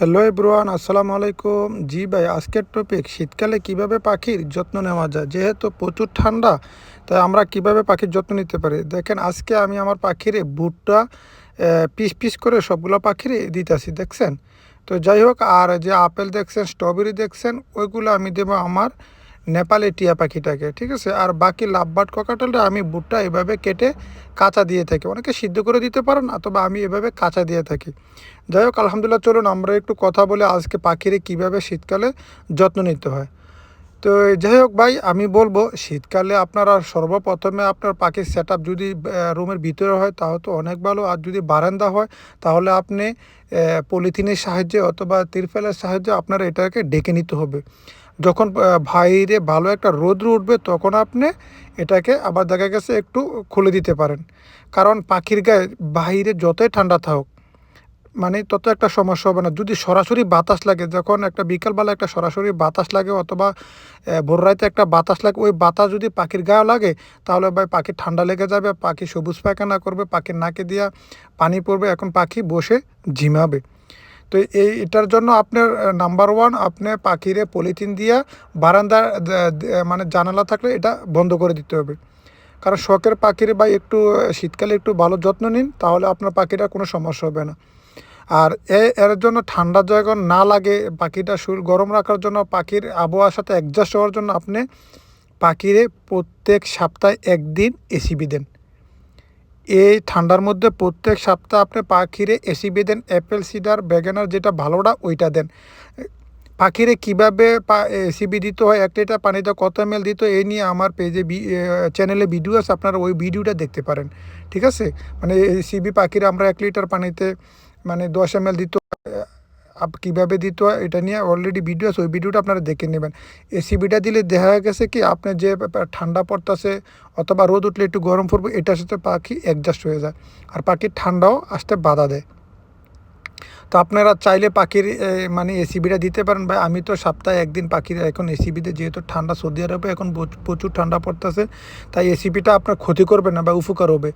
Hello এব্রুয়ান আসসালামু আলাইকুম। জি ভাই, আজকের টপিক শীতকালে কীভাবে পাখির যত্ন নেওয়া যায়? যেহেতু প্রচুর ঠান্ডা, তাই আমরা কীভাবে পাখির যত্ন নিতে পারি? দেখেন, আজকে আমি আমার পাখির বুটটা পিস পিস করে সবগুলো পাখির দিতেছি, দেখছেন? তো যাই হোক, আর যে আপেল দেখছেন, স্ট্রবেরি দেখছেন, ওইগুলো আমি দেবো আমার নেপালি টিয়া পাখিটাকে, ঠিক আছে? আর বাকি লাভবাট ককাটালটা আমি বুটটা এভাবে কেটে কাঁচা দিয়ে থাকি। অনেকে সিদ্ধ করে দিতে পারেন অথবা আমি এভাবে কাঁচা দিয়ে থাকি। যাই হোক, আলহামদুলিল্লাহ, চলুন আমরা একটু কথা বলে আজকে পাখিরে কীভাবে শীতকালে যত্ন নিতে হয়। তো যাই হোক ভাই, আমি বলব, শীতকালে আপনারা সর্বপ্রথমে আপনার পাখির সেট যদি রুমের ভিতরে হয়, তাহলে তো অনেক ভালো। আর যদি বারান্দা হয়, তাহলে আপনি পলিথিনের সাহায্যে অথবা তিরফেলের সাহায্যে আপনার এটাকে ডেকে নিতে হবে। যখন বাইরে ভালো একটা রোদ্র উঠবে তখন আপনি এটাকে আবার দেখা গেছে একটু খুলে দিতে পারেন। কারণ পাখির গায়ে বাইরে যতই ঠান্ডা থাকুক মানে তত একটা সমস্যা হবে না। যদি সরাসরি বাতাস লাগে, যখন একটা বিকালবেলা একটা সরাসরি বাতাস লাগে অথবা ভোর রাতে একটা বাতাস লাগে, ওই বাতাস যদি পাখির গায়ে লাগে, তাহলে ভাই পাখির ঠান্ডা লেগে যাবে, পাখি সবুজ পায়খানা করবে, পাখির নাকে দিয়া পানি পড়বে, এখন পাখি বসে ঝিমাবে। তো এই এটার জন্য আপনার নাম্বার ওয়ান আপনি পাখিরে পলিথিন দিয়া বারান্দার মানে জানালা থাকলে এটা বন্ধ করে দিতে হবে। কারণ শখের পাখির বা একটু শীতকালে একটু ভালো যত্ন নিন, তাহলে আপনার পাখিটা কোনো সমস্যা হবে না। আর এ, এর জন্য ঠান্ডা যখন না লাগে পাখিটা শরীর গরম রাখার জন্য পাখির আবহাওয়ার সাথে অ্যাডজাস্ট হওয়ার জন্য আপনি পাখিরে প্রত্যেক সপ্তাহে একদিন এসিবি দেন। এই ঠান্ডার মধ্যে প্রত্যেক সপ্তাহে আপনি পাখিরে এসিবি দেন, অ্যাপেল, সিডার, ব্যাগেনার যেটা ভালোটা ওইটা দেন। পাখিরে কীভাবে এসিবি দিতে হয়, এক লিটার পানিতে কত এম দিত এই নিয়ে আমার পেজে চ্যানেলে ভিডিও আছে, আপনারা ওই ভিডিওটা দেখতে পারেন। ঠিক আছে? মানে সিবি পাখিরে আমরা এক লিটার পানিতে মানে দশ এম দিত কীভাবে দিতে হয় এটা নিয়ে অলরেডি ভিডিও আছে ওই ভিডিওটা আপনারা দেখে নেবেন। এসিবিটা দিলে দেখা গেছে কি, আপনার যে ঠান্ডা পড়তেছে অথবা রোদ উঠলে একটু গরম পড়বে, এটার সাথে পাখি অ্যাডজাস্ট হয়ে যায়। আর পাখির ঠান্ডাও আসতে বাধা দেয়। তো আপনারা চাইলে পাখির মানে এসিবিটা দিতে পারেন। ভাই, আমি তো সপ্তাহে একদিন পাখির, এখন এসিবিতে যেহেতু ঠান্ডা সৌদি আরবে এখন প্রচুর ঠান্ডা পড়তেছে, তাই এসিবিটা আপনার ক্ষতি করবে না বা উপকার হবে।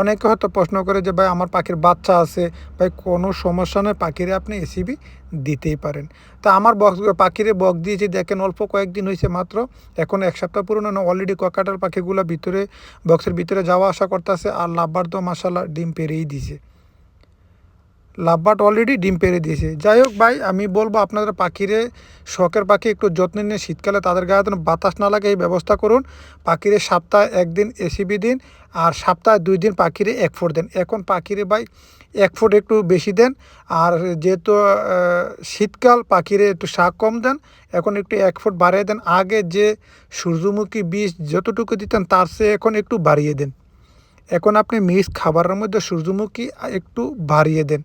অনেকে হয়তো প্রশ্ন করে যে, ভাই, আমার পাখির বাচ্চা আছে। ভাই, কোনো সমস্যা নয়, পাখিরে আপনি এসিবি দিতেই পারেন। তা আমার বক্স, পাখিরে বক্স দিয়েছি, দেখেন অল্প কয়েকদিন হয়েছে মাত্র। এখন এক সপ্তাহ পুরনো না অলরেডি ককাটার পাখিগুলো ভিতরে, বক্সের ভিতরে যাওয়া আসা করতেছে, আর লাভবার তো মাসাল্লাহ ডিম পেরেই দিছে। লাভবাট অলরেডি ডিম পেরে দিয়েছে। যাই হোক ভাই, আমি বলব আপনাদের পাখিরে, শখের পাখি একটু যত্ন নিয়ে শীতকালে তাদের গায়ে যেন বাতাস না লাগে, এই ব্যবস্থা করুন। পাখিরে সপ্তাহে একদিন এসিবি দিন, আর সপ্তাহে দুই দিন পাখিরে এক ফুট দেন। এখন পাখিরে ভাই, এক ফুট একটু বেশি দেন, আর যেহেতু শীতকাল, পাখিরে একটু শাক কম দেন, এখন একটু এক ফুট বাড়িয়ে দেন। আগে যে সূর্যমুখী বীজ যতটুকু দিতেন, তার চেয়ে এখন একটু বাড়িয়ে দেন। এখন আপনি মিক্স খাবারের মধ্যে সূর্যমুখী একটু বাড়িয়ে দেন।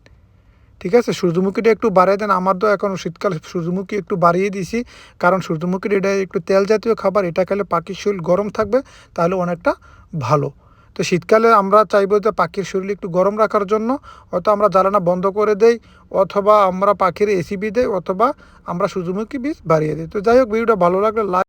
ঠিক আছে? সূর্যমুখীটা একটু বাড়িয়ে দেন। আমার তো এখন শীতকাল সূর্যমুখী একটু বাড়িয়ে দিছি কারণ সূর্যমুখীর এটা একটু তেল জাতীয় খাবার, এটা খেলে পাখির শরীর গরম থাকবে, তাহলে অনেকটা ভালো। তো শীতকালে আমরা চাইব যে পাখির শরীর একটু গরম রাখার জন্য, হয়তো আমরা জ্বালানা বন্ধ করে দেই, অথবা আমরা পাখির এসিবি দেই, অথবা আমরা সূর্যমুখী বীজ বাড়িয়ে দিই। তো যাই হোক, ভিডিওটা ভালো লাগলে লাইক